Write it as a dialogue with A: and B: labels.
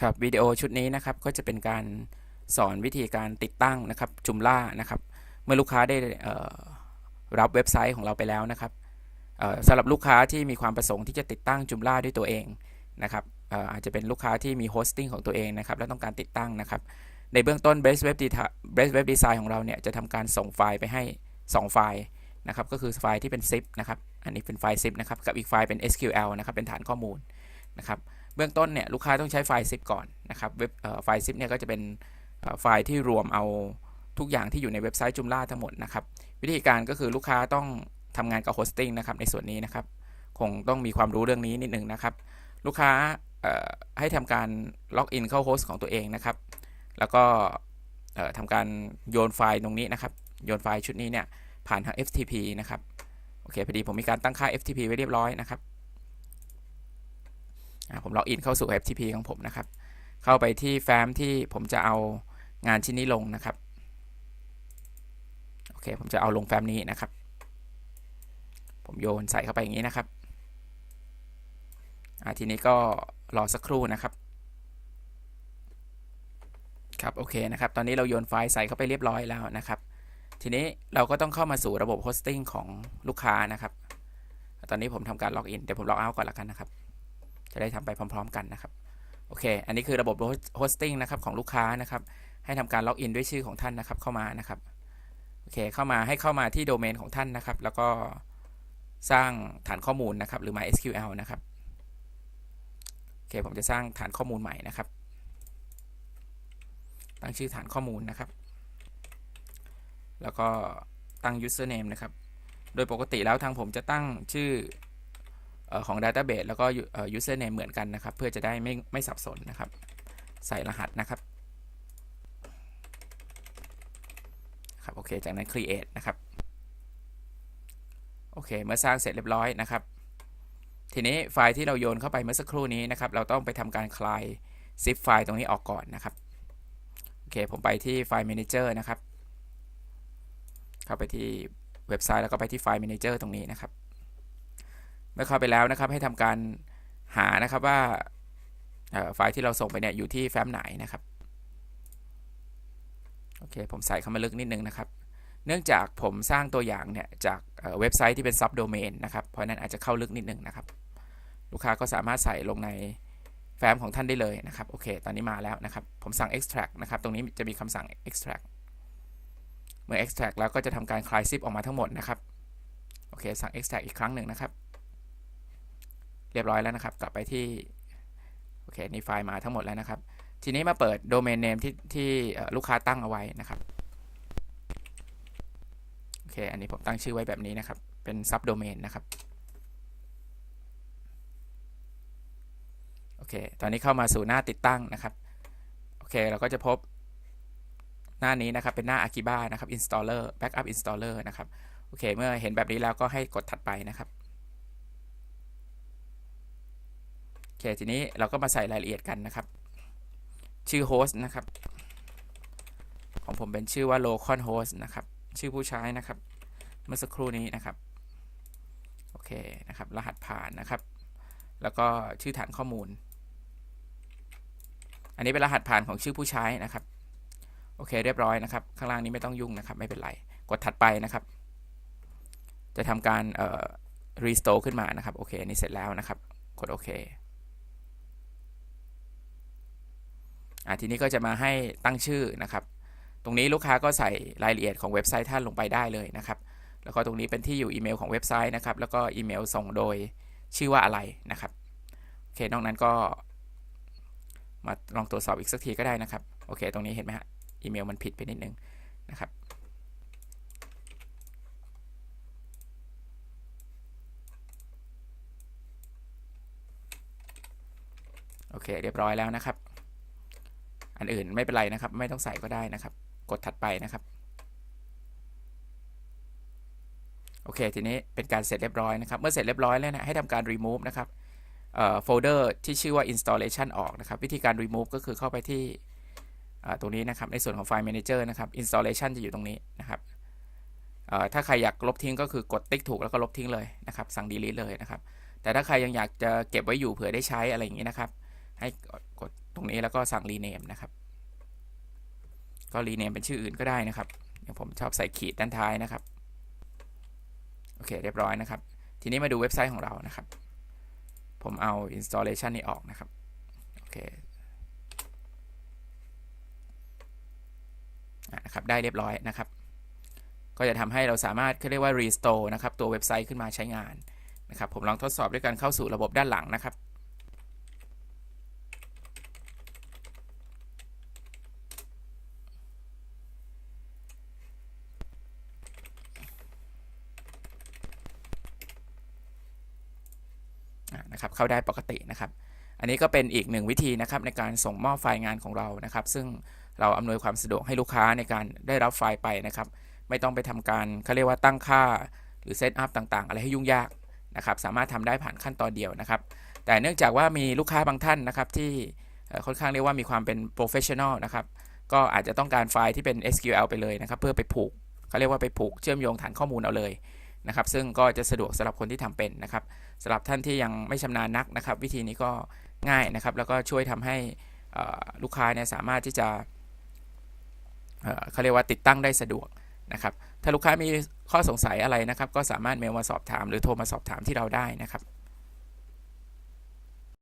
A: ครับวิดีโอชุดนี้นะครับก็จะเป็นการสอนวิธีการติดตั้งนะครับจุมล่านะครับ เมื่อลูกค้าได้รับเว็บไซต์ของเราไปแล้วนะครับสำหรับลูกค้าที่มีความประสงค์ที่จะติดตั้งจุมล่าด้วยตัวเองนะครับอออาจจะเป็นลูกค้าที่มีโฮสติ้งของตัวเองนะครับและต้องการติดตั้งนะครับ ในเบื้องต้น Best Web Deta- Best Web Design ของเราเนี่ยจะทำการส่งไฟล์ไปให้ 2 ไฟล์นะครับก็คือไฟล์ที่เป็น zip นะครับ อันนี้เป็นไฟล์ zip นะครับ กับอีกไฟล์เป็น SQL นะครับ เป็นฐานข้อมูลนะครับ เบื้องต้นเนี่ยลูกค้าต้องใช้ไฟล์ zip ก่อนนะครับเว็บไฟล์ zip เนี่ยก็จะเป็นไฟล์ที่รวมเอาทุกอย่างที่อยู่ในเว็บไซต์จุมล่าทั้งหมดนะครับวิธีการก็คือลูกค้าต้องทำงานกับโฮสติ้งนะครับในส่วนนี้นะครับคงต้องมีความรู้เรื่องนี้นิดนึงนะครับ ลูกค้าให้ทำการล็อกอินเข้าโฮสต์ของตัวเองนะครับ แล้วก็เอ่อทำการโยนไฟล์ตรงนี้นะครับ โยนไฟล์ชุดนี้เนี่ยผ่านทาง FTP นะครับ โอเคพอดีผมมีการตั้งค่า FTP ไว้เรียบร้อยนะครับ ผมล็อกอินเข้าสู่ FTP ของผมนะครับ เข้าไปที่แฟ้มที่ผมจะเอางานชิ้นนี้ลงนะครับ โอเค ผมจะเอาลงแฟ้มนี้นะครับ ผมโยนใส่เข้าไปอย่างนี้นะครับทีนี้ก็รอสักครู่นะครับ ครับ โอเคนะครับ ตอนนี้เราโยนไฟล์ใส่เข้าไปเรียบร้อยแล้วนะครับ ทีนี้เราก็ต้องเข้ามาสู่ระบบโฮสติ้งของลูกค้านะครับ ตอนนี้ผมทำการล็อกอิน เดี๋ยวผมล็อกเอาท์ก่อนละกันนะครับ จะได้ทำไปพร้อม ๆ กันนะครับ โอเค อันนี้คือระบบโฮสติ้งนะครับของลูกค้านะครับ ให้ทำการล็อกอินด้วยชื่อของท่านนะครับเข้ามานะครับ โอเค เข้ามาให้เข้ามาที่โดเมนของท่านนะครับ แล้วก็สร้างฐานข้อมูลนะครับ หรือ MySQL นะครับ โอเค ผมจะสร้างฐานข้อมูลใหม่นะครับ ตั้งชื่อฐานข้อมูลนะครับ แล้วก็ตั้ง username นะครับ โดยปกติแล้วทางผมจะตั้งชื่อ ของ Database แล้วก็เอ่อ username เหมือนกันนะครับ เพื่อจะได้ไม่ไม่สับสนนะครับ ใส่รหัสนะครับครับโอเค จากนั้น create นะครับโอเค เมื่อสร้างเสร็จเรียบร้อยนะครับ ทีนี้ไฟล์ที่เราโยนเข้าไปเมื่อสักครู่นี้นะครับ เราต้องไปทำการคลาย zip ไฟล์ตรงนี้ออกก่อนนะครับ โอเค ผมไปที่ไฟล์ manager นะครับ เข้าไปที่เว็บไซต์แล้วก็ไปที่ไฟล์ manager ตรงนี้นะครับ เมื่อเข้าไปแล้วนะครับ ให้ทำการหานะครับว่าไฟล์ที่เราส่งไปเนี่ยอยู่ที่แฟ้มไหนนะครับโอเคผมใส่เข้ามาลึกนิดนึงนะครับ เนื่องจากผมสร้างตัวอย่างเนี่ยจากเว็บไซต์ที่เป็นซับโดเมนนะครับเพราะนั้นอาจจะเข้าลึกนิดนึงนะครับ ลูกค้าก็สามารถใส่ลงในแฟ้มของท่านได้เลยนะครับโอเค ตอนนี้มาแล้วนะครับ ผมสั่ง extract นะครับ ตรงนี้จะมีคำสั่ง extract เมื่อ extract แล้วก็จะทำการคลาย zip ออกมาทั้งหมดนะครับ โอเค สั่ง extract อีกครั้งหนึ่งนะครับ เรียบร้อยแล้วนะครับ กลับไปที่โอเคนี่ไฟล์มาทั้งหมดแล้วนะครับ ทีนี้มาเปิดโดเมนเนมที่ที่ลูกค้าตั้งเอาไว้นะครับโอเคอันนี้ผมตั้งชื่อไว้แบบนี้นะครับ เป็นซับโดเมนนะครับโอเค ตอนนี้เข้ามาสู่หน้าติดตั้งนะครับโอเคเราก็จะพบหน้านี้นะครับ เป็นหน้า Akiba นะครับ installer backup installer นะครับ โอเค เมื่อเห็นแบบนี้แล้วก็ให้กดถัดไปนะครับ โอเคทีนี้เราก็มาใส่รายละเอียดกันนะครับ ชื่อโฮสต์นะครับ ของผมเป็นชื่อว่า local host นะครับ ชื่อผู้ใช้นะครับ เมื่อสักครู่นี้นะครับ โอเคนะครับ รหัสผ่านนะครับ แล้วก็ชื่อฐานข้อมูล อันนี้เป็นรหัสผ่านของชื่อผู้ใช้นะครับ โอเค เรียบร้อยนะครับ ข้างล่างนี้ไม่ต้องยุ่งนะครับ ไม่เป็นไร กดถัดไปนะครับ จะทำการเอ่อ restore ขึ้นมานะครับ โอเค อันนี้เสร็จแล้วนะครับ กดโอเค อะทีนี้ก็จะมาให้ตั้งชื่อนะครับ ตรงนี้ลูกค้าก็ใส่รายละเอียดของเว็บไซต์ท่านลงไปได้เลยนะครับ แล้วก็ตรงนี้เป็นที่อยู่อีเมลของเว็บไซต์นะครับ แล้วก็อีเมลส่งโดยชื่อว่าอะไรนะครับโอเคนอกนั้นก็ มาลองตรวจสอบอีกสักทีก็ได้นะครับโอเค ตรงนี้เห็นไหมฮะอีเมลมันผิดไปนิดนึงนะครับโอเค เรียบร้อยแล้วนะครับ อันอื่นไม่เป็นไรนะครับ ไม่ต้องใส่ก็ได้นะครับ กดถัดไปนะครับ โอเค ทีนี้เป็นการเสร็จเรียบร้อยนะครับ เมื่อเสร็จเรียบร้อยแล้วนะให้ทำการ remove นะครับโฟลเดอร์ที่ชื่อว่า installation ออกนะครับ วิธีการ remove ก็คือเข้าไปที่ตรงนี้นะครับ ในส่วนของไฟล์ manager นะครับ installation จะอยู่ตรงนี้นะครับถ้าใครอยากลบทิ้งก็คือกดติ๊กถูกแล้วก็ลบทิ้งเลยนะครับ สั่ง delete เลยนะครับ แต่ถ้าใครยังอยากจะเก็บไว้อยู่เผื่อได้ใช้อะไรอย่างนี้นะครับ ให้กด ตรงนี้แล้วก็สั่ง rename นะครับ ก็ rename เป็นชื่ออื่นก็ได้นะครับอย่างผมชอบใส่ขีดด้านท้ายนะครับ โอเค เรียบร้อยนะครับ ทีนี้มาดูเว็บไซต์ของเรานะครับ ผมเอา installation นี้ออกนะครับ โอเคอะนะครับ ได้เรียบร้อยนะครับ ก็จะทำให้เราสามารถเาเรียกว่า restore นะครับ ตัวเว็บไซต์ขึ้นมาใช้งานนะครับ ผมลองทดสอบด้วยการเข้าสู่ระบบด้านหลังนะครับ นะครับเข้าได้ปกตินะครับ อันนี้ก็เป็นอีกหนึ่งวิธีนะครับในการส่งมอบไฟล์งานของเรานะครับ ซึ่งเราอำนวยความสะดวกให้ลูกค้าในการได้รับไฟล์ไปนะครับ ไม่ต้องไปทำการเขาเรียกว่าตั้งค่า หรือเซตอัพต่าง ๆ อะไรให้ยุ่งยากนะครับสามารถทำได้ผ่านขั้นตอนเดียวนะครับ แต่เนื่องจากว่ามีลูกค้าบางท่านนะครับที่ค่อนข้างเรียกว่ามีความเป็นโปรเฟชชั่นอลนะครับก็อาจจะต้องการไฟล์ที่เป็น SQL ไปเลยนะครับ เพื่อไปผูกเขาเรียกว่าไปผูกเชื่อมโยงฐานข้อมูลเอาเลย นะครับซึ่งก็จะสะดวกสำหรับคนที่ทำเป็นนะครับสำหรับท่านที่ยังไม่ชำนาญนักนะครับ วิธีนี้ก็ง่ายนะครับ แล้วก็ช่วยทำให้ลูกค้าเนี่ยสามารถที่จะเเขาเรียกว่าติดตั้งได้สะดวกนะครับถ้าลูกค้ามีข้อสงสัยอะไรนะครับ ก็สามารถเมลมาสอบถาม หรือโทรมาสอบถามที่เราได้นะครับ